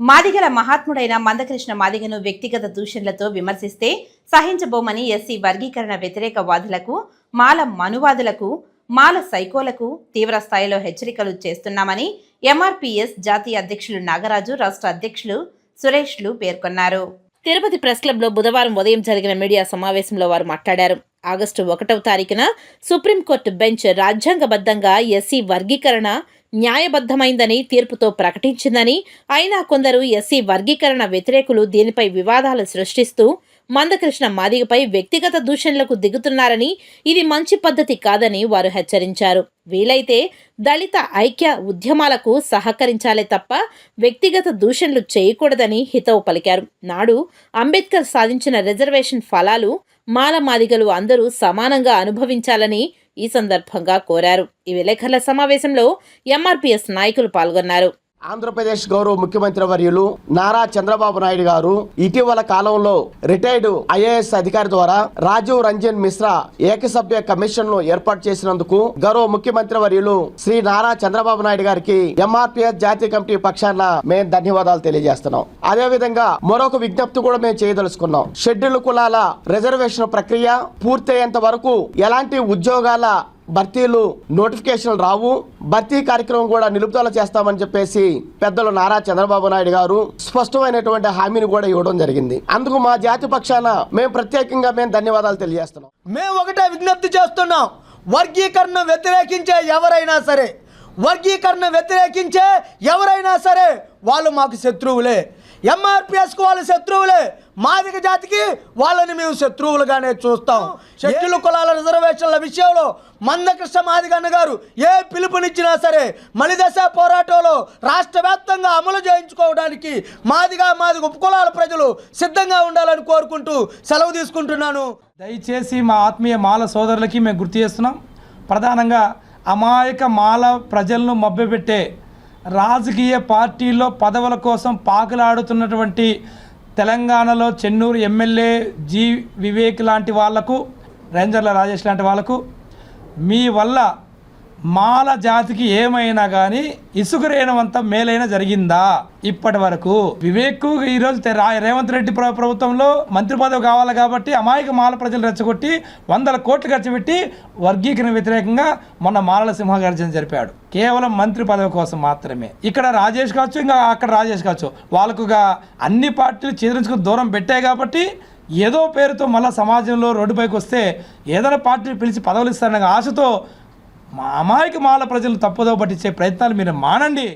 మాదిగల మహాత్ముడైన మందకృష్ణ మాదిగను వ్యక్తిగత దూషణలతో విమర్శిస్తే సహించబోమని ఎస్సీ వర్గీకరణ వ్యతిరేక వాదులకు మాల మనువాదులకు మాల సైకోలకు తీవ్ర స్థాయిలో హెచ్చరికలు చేస్తున్నామని ఎంఆర్పీఎస్ జాతీయ అధ్యక్షులు నాగరాజు రాష్ట్ర అధ్యక్షులు సురేష్లు పేర్కొన్నారు. తిరుపతి ప్రెస్ క్లబ్లో బుధవారం ఉదయం జరిగిన మీడియా సమావేశంలో వారు మాట్లాడారు. ఆగస్టు ఒకటవ తారీఖున సుప్రీంకోర్టు బెంచ్ రాజ్యాంగబద్ధంగా ఎస్సీ వర్గీకరణ న్యాయబద్ధమైందని తీర్పుతో ప్రకటించిందని అయినా కొందరు ఎస్సీ వర్గీకరణ వ్యతిరేకులు దీనిపై వివాదాలు సృష్టిస్తూ మందకృష్ణ మాదిగపై వ్యక్తిగత దూషణలకు దిగుతున్నారని ఇది మంచి పద్ధతి కాదని వారు హెచ్చరించారు. వీలైతే దళిత ఐక్య ఉద్యమాలకు సహకరించాలే తప్ప వ్యక్తిగత దూషణలు చేయకూడదని హితవు పలికారు. నాడు అంబేద్కర్ సాధించిన రిజర్వేషన్ ఫలాలు మాల మాదిగలు అందరూ సమానంగా అనుభవించాలని ఈ సందర్భంగా కోరారు. ఈ విలేకరుల సమావేశంలో ఎంఆర్పీఎస్ నాయకులు పాల్గొన్నారు. ఆంధ్రప్రదేశ్ గౌరవ ముఖ్యమంత్రి వర్యులు నారా చంద్రబాబు నాయుడు గారు ఇటీవల కాలంలో రిటైర్డ్ ఐఏఎస్ అధికారి ద్వారా రాజీవ్ రంజన్ మిశ్రా ఏకసభ్య కమిషన్ను ఏర్పాటు చేసినందుకు గౌరవ ముఖ్యమంత్రి వర్యులు శ్రీ నారా చంద్రబాబు నాయుడు గారికి ఎంఆర్పిఎస్ జాతీయ కమిటీ పక్షాన మేము ధన్యవాదాలు తెలియజేస్తున్నాం. అదే విధంగా మరొక విజ్ఞప్తి కూడా మేము చేయదలుచుకున్నాం. షెడ్యూల్ కులాల రిజర్వేషన్ ప్రక్రియ పూర్తయ్యేంత వరకు ఎలాంటి ఉద్యోగాల భర్తీలు నోటిఫికేషన్లు రావు. భర్తీ కార్యక్రమం కూడా నిలుపుదల చేస్తామని చెప్పేసి పెద్దలు నారా చంద్రబాబు నాయుడు గారు స్పష్టమైనటువంటి హామీని కూడా ఇవ్వడం జరిగింది. అందుకు మా జాతి పక్షాన మేము ప్రత్యేకంగా మేము ధన్యవాదాలు తెలియజేస్తున్నాం. మేము ఒకటే విజ్ఞప్తి చేస్తున్నాం. వర్గీకరణ వ్యతిరేకించే ఎవరైనా సరే వర్గీకరణ వ్యతిరేకించే ఎవరైనా సరే వాళ్ళు మాకు శత్రువులే. ఎంఆర్పిఎస్కు వాళ్ళు శత్రువులే. మాదిగ జాతికి వాళ్ళని మేము శత్రువులుగానే చూస్తాం. షెడ్యూల్ కులాల రిజర్వేషన్ల విషయంలో మందకృష్ణ మాదిగన్న గారు ఏ పిలుపునిచ్చినా సరే మలిదశ పోరాటంలో రాష్ట్ర వ్యాప్తంగా అమలు చేయించుకోవడానికి మాదిగా మాదిగ ఉపకులాల ప్రజలు సిద్ధంగా ఉండాలని కోరుకుంటూ సెలవు తీసుకుంటున్నాను. దయచేసి మా ఆత్మీయ మాల సోదరులకి మేము గుర్తు చేస్తున్నాం. ప్రధానంగా అమాయక మాల ప్రజలను మభ్యపెట్టే రాజకీయ పార్టీల్లో పదవుల కోసం పాకులాడుతున్నటువంటి తెలంగాణలో చెన్నూరు ఎమ్మెల్యే జి వివేక్ లాంటి వాళ్ళకు రేంజర్ల రాజేష్ లాంటి వాళ్ళకు మీ వల్ల మాల జాతికి ఏమైనా కానీ ఇసుక రేణవంత మేలైన జరిగిందా? ఇప్పటి వరకు వివేక్ ఈరోజు రేవంత్ రెడ్డి ప్రభుత్వంలో మంత్రి పదవి కావాలి కాబట్టి అమాయక మాల ప్రజలు రెచ్చగొట్టి వందల కోట్లు ఖర్చు పెట్టి వర్గీకరణ వ్యతిరేకంగా మొన్న మాలల సింహగర్జన జరిపాడు. కేవలం మంత్రి పదవి కోసం మాత్రమే. ఇక్కడ రాజేష్ కావచ్చు ఇంకా అక్కడ రాజేష్ కావచ్చు. వాళ్ళకుగా అన్ని పార్టీలు చేదరించుకుని దూరం పెట్టాయి కాబట్టి ఏదో పేరుతో మళ్ళీ సమాజంలో రోడ్డుపైకి వస్తే ఏదైనా పార్టీ పిలిచి పదవులు ఇస్తారనే ఆశతో మా అమాయక మాల ప్రజలు తప్పుదో పట్టించే ప్రయత్నాలు మీరు మానండి.